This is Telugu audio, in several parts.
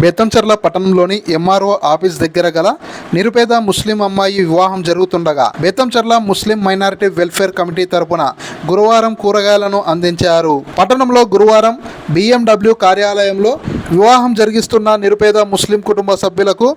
బేతంచెర్ల పట్టణంలోని ఎంఆర్ఓ ఆఫీస్ దగ్గర గల నిరుపేద ముస్లిం అమ్మాయి వివాహం జరుగుతుండగా Betamcherla Muslim minority welfare committee తరపున గురువారం కూరగాయలను అందించారు. పట్టణంలో గురువారం బిఎండబ్ల్యూ కార్యాలయంలో వివాహం జరిగిస్తున్న నిరుపేద ముస్లిం కుటుంబ సభ్యులకు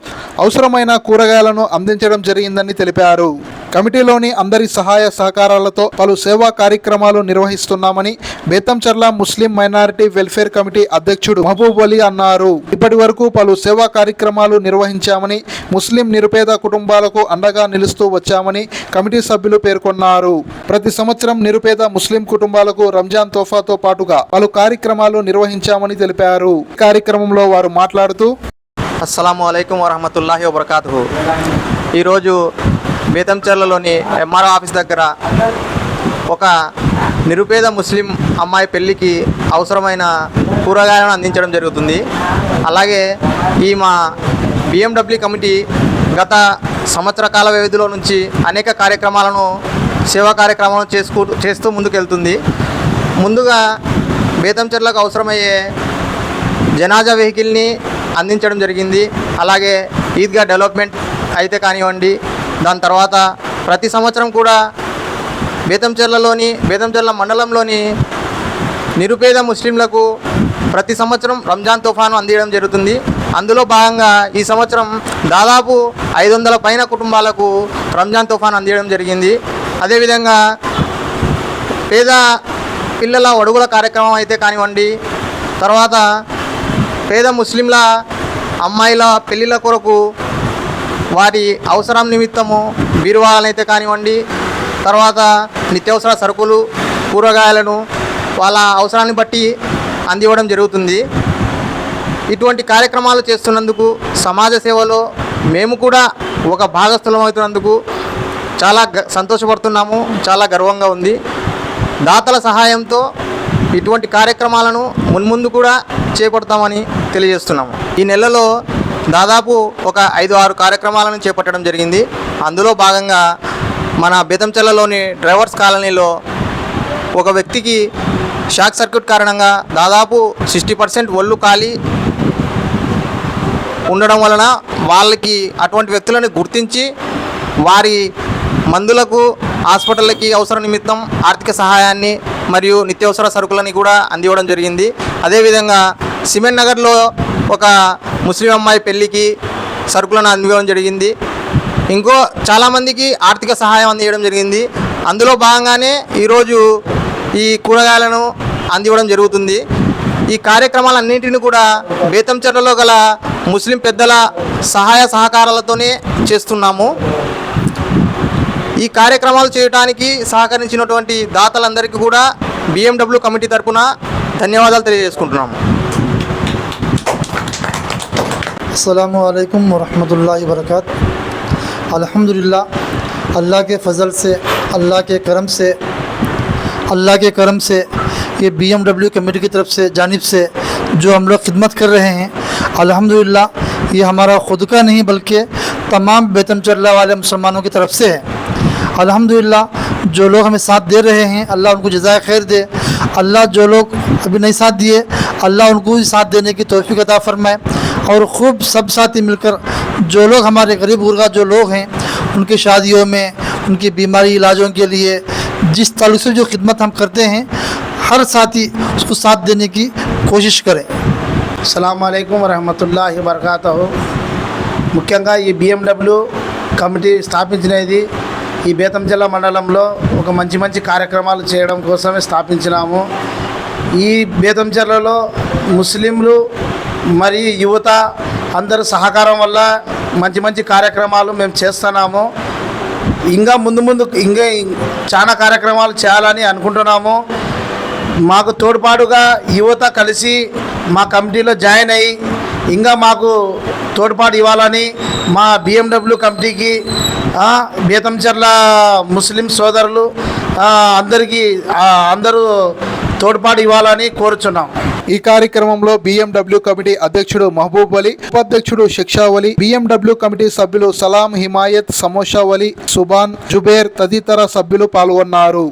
అవసరమైన కూరగాయలను అందించడం జరిగిందని తెలిపారు. కమిటీలోని అందరి సహాయ సహకారాలతో పలు సేవా కార్యక్రమాలు నిర్వహిస్తున్నామని Betamcherla Muslim minority welfare committee అధ్యక్షుడు మహబూబ్ అలీ అన్నారు. ఇప్పటి వరకు పలు సేవా కార్యక్రమాలు నిర్వహించామని ముస్లిం నిరుపేద కుటుంబాలకు అండగా నిలుస్తూ వచ్చామని కమిటీ సభ్యులు పేర్కొన్నారు. ప్రతి సంవత్సరం నిరుపేద ముస్లిం కుటుంబాలకు రంజాన్ తోఫాతో పాటుగా పలు కార్యక్రమాలు నిర్వహించామని తెలిపారు. కార్యక్రమంలో వారు మాట్లాడుతూ అస్సలాము అలైకుం వరహమతుల్లాహి వబర్కాతు ఈరోజు బేతంచెర్లలోని ఎంఆర్ఓ ఆఫీస్ దగ్గర ఒక నిరుపేద ముస్లిం అమ్మాయి పెళ్ళికి అవసరమైన కూరగాయలను అందించడం జరుగుతుంది. అలాగే ఈ మా బిఎండబ్ల్యూ కమిటీ గత సంవత్సర కాల వ్యవధిలో నుంచి అనేక కార్యక్రమాలను సేవా కార్యక్రమాలను చేసుకు చేస్తూ ముందుకెళ్తుంది. ముందుగా బేతంచెర్లకు అవసరమయ్యే జనాజా వెహికల్ని అందించడం జరిగింది. అలాగే ఈద్గా డెవలప్మెంట్ అయితే కానివ్వండి దాని తర్వాత ప్రతి సంవత్సరం కూడా బేతంచెర్లలోని బేతంచెర్ల మండలంలోని నిరుపేద ముస్లింలకు ప్రతి సంవత్సరం రంజాన్ తుఫాను అందించడం జరుగుతుంది. అందులో భాగంగా ఈ సంవత్సరం దాదాపు ఐదు వందల పైన కుటుంబాలకు రంజాన్ తుఫాన్ అందించడం జరిగింది. అదేవిధంగా పేద పిల్లల ఒడుగుల కార్యక్రమం అయితే కానివ్వండి తర్వాత పేద ముస్లింల అమ్మాయిల పెళ్ళిళ్ళ కొరకు వారి అవసరం నిమిత్తము బీరువాలనైతే కానివ్వండి తర్వాత నిత్యావసర సరుకులు కూరగాయలను వాళ్ళ అవసరాన్ని బట్టి అందివ్వడం జరుగుతుంది. ఇటువంటి కార్యక్రమాలు చేస్తున్నందుకు సమాజ సేవలో మేము కూడా ఒక భాగస్థలం అవుతున్నందుకు చాలా గ సంతోషపడుతున్నాము చాలా గర్వంగా ఉంది. దాతల సహాయంతో ఇటువంటి కార్యక్రమాలను మున్ముందు కూడా చేపడతామని తెలియజేస్తున్నాము. ఈ నెలలో దాదాపు ఒక ఐదు ఆరు కార్యక్రమాలను చేపట్టడం జరిగింది. అందులో భాగంగా మన బేతంచెల్లలోని డ్రైవర్స్ కాలనీలో ఒక వ్యక్తికి షాక్ సర్క్యూట్ కారణంగా దాదాపు సిక్స్టీ పర్సెంట్ ఒళ్ళు కాలి ఉండడం వలన వాళ్ళకి అటువంటి వ్యక్తులను గుర్తించి వారి మందులకు హాస్పిటళ్ళకి అవసర నిమిత్తం ఆర్థిక సహాయాన్ని మరియు నిత్యావసర సరుకులని కూడా అందివ్వడం జరిగింది. అదేవిధంగా సిమెంట్ నగర్లో ఒక ముస్లిం అమ్మాయి పెళ్ళికి సరుకులను అందివ్వడం జరిగింది. ఇంకో చాలామందికి ఆర్థిక సహాయం అందించడం జరిగింది. అందులో భాగంగానే ఈరోజు ఈ కూరగాయలను అందివ్వడం జరుగుతుంది. ఈ కార్యక్రమాలన్నింటిని కూడా బేతంచెర్లలో గల ముస్లిం పెద్దల సహాయ సహకారాలతోనే చేస్తున్నాము. ఈ కార్యక్రమాలు చేయడానికి సహకరించినటువంటి దాతలందరికీ కూడా బిఎండబ్ల్యూ కమిటీ తరఫున ధన్యవాదాలు తెలియజేసుకుంటున్నాము. السلام علیکم ورحمۃ اللہ وبرکاتہ۔ الحمد للہ اللہ کے فضل سے، اللہ کے کرم سے، اللہ کے کرم سے، یہ بی ایم ڈبلیو کمیٹی کی طرف سے، جانب سے جو ہم لوگ خدمت کر رہے ہیں، الحمدللہ، یہ ہمارا خود کا نہیں بلکہ تمام بیتم چرلہ والے مسلمانوں کی طرف سے ہے۔ الحمدللہ، جو لوگ ہمیں ساتھ دے رہے ہیں، اللہ ان کو جزائے خیر دے۔ اللہ جو لوگ ابھی نہیں ساتھ دیے، اللہ ان کو ساتھ دینے کی توفیق عطا فرمائے۔ और खूब सब साथी मिलकर जो लोग हमारे गरीब गुरगा जो लोग हैं उनकी शादियों में उनकी बीमारी इलाजों के लिए जिस ताल्लुक से जो खिदमत हम करते हैं हर साथी उसको साथ देने की कोशिश करें అస్సలం వరహమతుల్లాహి వబర్కాతహు ముఖ్యంగా ఈ బిఎండబ్ల్యూ కమిటీ స్థాపించినది ఈ బేతంచెల్ల మండలంలో ఒక మంచి మంచి కార్యక్రమాలు చేయడం కోసమే స్థాపించినాము ఈ బేతంచెర్లలో ముస్లింలు మరి యువత అందరి సహకారం వల్ల మంచి మంచి కార్యక్రమాలు మేము చేస్తున్నాము. ఇంకా ముందు ముందు ఇంకా చాలా కార్యక్రమాలు చేయాలని అనుకుంటున్నాము. మాకు తోడ్పాటుగా యువత కలిసి మా కమిటీలో జాయిన్ అయ్యి ఇంకా మాకు తోడ్పాటు ఇవ్వాలని మా బిఎండబ్ల్యూ కమిటీకి ఆ, ముస్లిం సోదరులు అందరికీ అందరూ తోడ్పాటు ఇవ్వాలని కోరుచున్నాం. ఈ కార్యక్రమంలో బిఎండబ్ల్యూ కమిటీ అధ్యక్షుడు మహబూబ్ అలీ ఉపాధ్యక్షుడు శిక్షావలి బిఎండబ్ల్యూ కమిటీ సభ్యులు సలాం హిమాయత్ సమోషావలి సుబాన్ జుబేర్ తదితర సభ్యులు పాల్గొన్నారు.